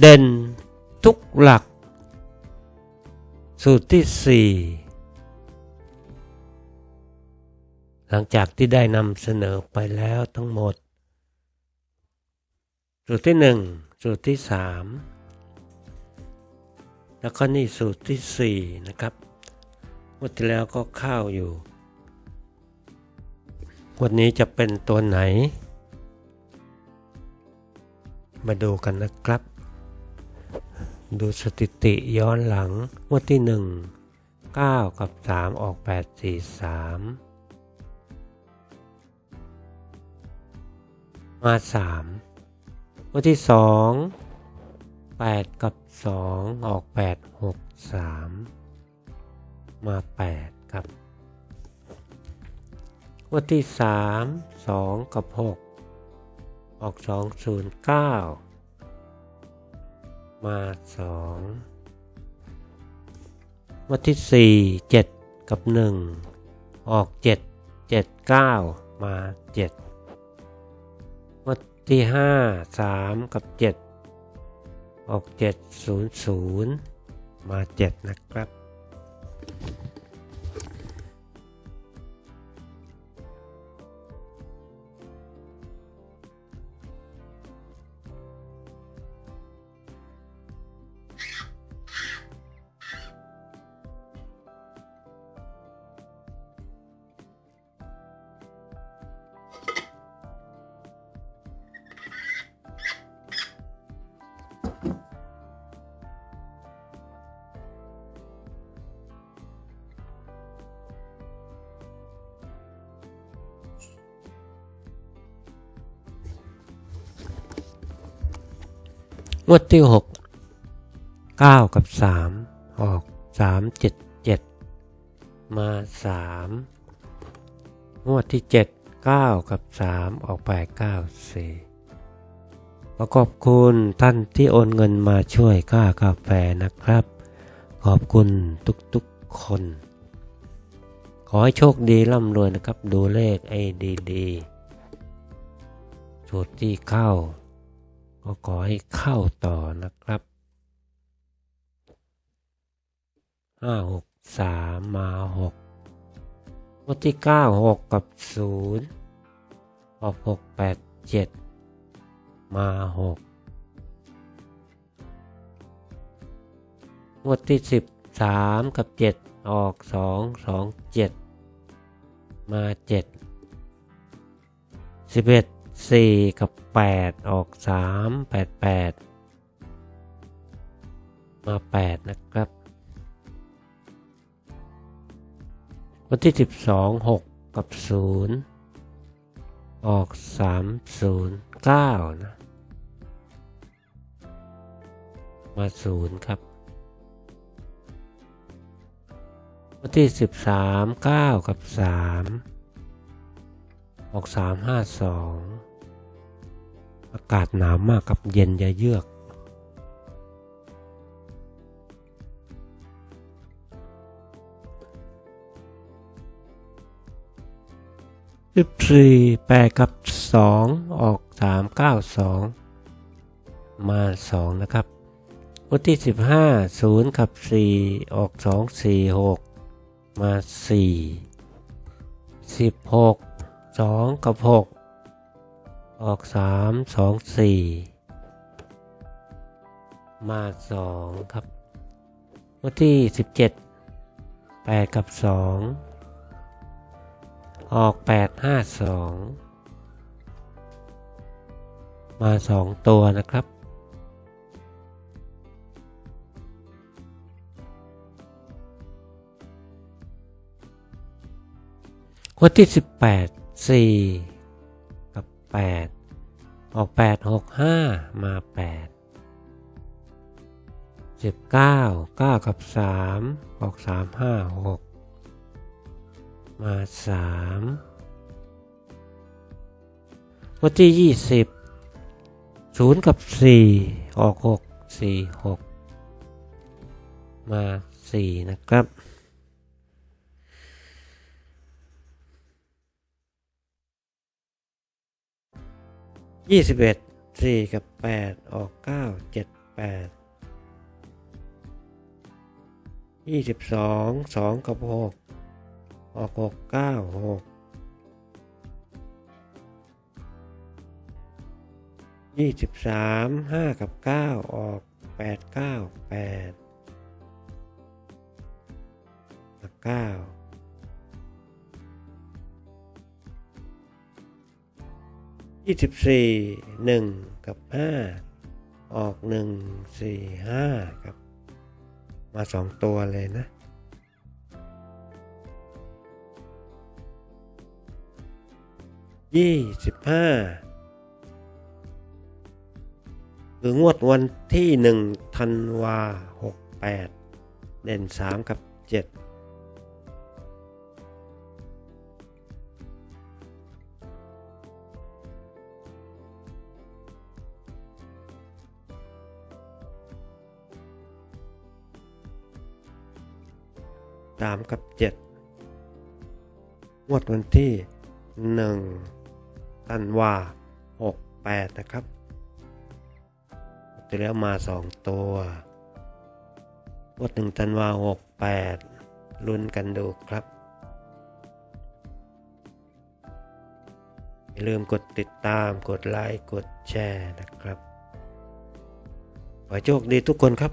เด่นทุกหลัก สูตรที่ 4 หลังจากที่ได้นำเสนอไปแล้วทั้งหมด สูตรที่ 1 สูตรที่ 3 แล้วก็นี่สูตรที่ 4 นะครับวันที่แล้วก็เข้าอยู่ วันนี้จะเป็นตัวไหน มาดูกันนะครับ ดูสถิติย้อนหลังงวดที่ 1 9 กับ 3 ออก 8 4 3 มา 3 งวดที่ 2 8 กับ 2 ออก 8 6 3 มา 8 ครับงวดที่ 3 2 กับ 6 ออก 2 0 9 มาสองวันที่สี่เจ็ดกับหนึ่งออกเจ็ดเจ็ดเก้ามาเจ็ดวันที่ห้าสามกับเจ็ดออกเจ็ดศูนย์ศูนย์มาเจ็ดนะครับ Nguồn tiêu hộp 9 กับ 3 ออก 3 7 7 มา 3 งวดที่ 7 9 กับ 3 ออกไป 9 4 ประขอบคุณท่านที่โอนเงินมาช่วยค่ากาแฟนะครับ ขอบคุณทุกๆคน ขอให้โชคดีร่ำรวยนะครับ ดูเลขไอ้ดีๆสูตรที่เข้า ก็ขอให้เข้าต่อนะครับ ห้าหกสามมาหกวันที่เก้าหกกับศูนย์ออกหกแปดเจ็ดมาหกงวดที่สิบสามกับเจ็ดออกสองสองเจ็ดมาเจ็ดสิบเอ็ดสี่กับแปดออกสามแปดแปดมาแปดนะครับ วันที่สิบสองหกกับศูนย์ออกสามศูนย์เก้านะ มาศูนย์ครับ วันที่สิบสามเก้ากับสามออกสามห้าสองอากาศหนาวมากกับเย็นยะเยือก สิบสี่แปดกับสองออกสามเก้าสองมาสองนะครับ วันที่สิบห้าศูนย์กับสี่ออกสองสี่หกมาสี่สิบหกสองกับหกออกสามสองสี่มาสองครับ วันที่สิบเจ็ดแปดกับสอง ออกแปดห้าสองมาสองตัวนะครับวันที่สิบแปดสี่กับแปดออกแปดหกห้ามาแปดสิบเก้าเก้ากับสามออกสามห้าหก มาสามวันที่ยี่สิบศูนย์กับสี่ออกหกสี่หกมาสี่นะครับยี่สิบเอ็ดสี่กับแปดออกเก้าเจ็ดแปดยี่สิบสองสองกับหก ออกหกเก้าหกยี่สิบสามห้ากับเก้าออกแปดเก้าแปดกับเก้ายี่สิบสี่หนึ่งกับห้าออกหนึ่งสี่ห้าครับ มาสองตัวเลยนะ ยี่สิบห้าคืองวดวันที่หนึ่งธันวาหกแปดเด่นสามกับเจ็ดสามกับเจ็ดงวดวันที่หนึ่ง ธันวาหกแปดนะครับจะแล้วมาสองตัวงวดหนึ่งธันวาหกแปดลุ้นกันดูครับอย่าลืมกดติดตามกดไลค์กดแชร์นะครับขอให้โชคดีทุกคนครับ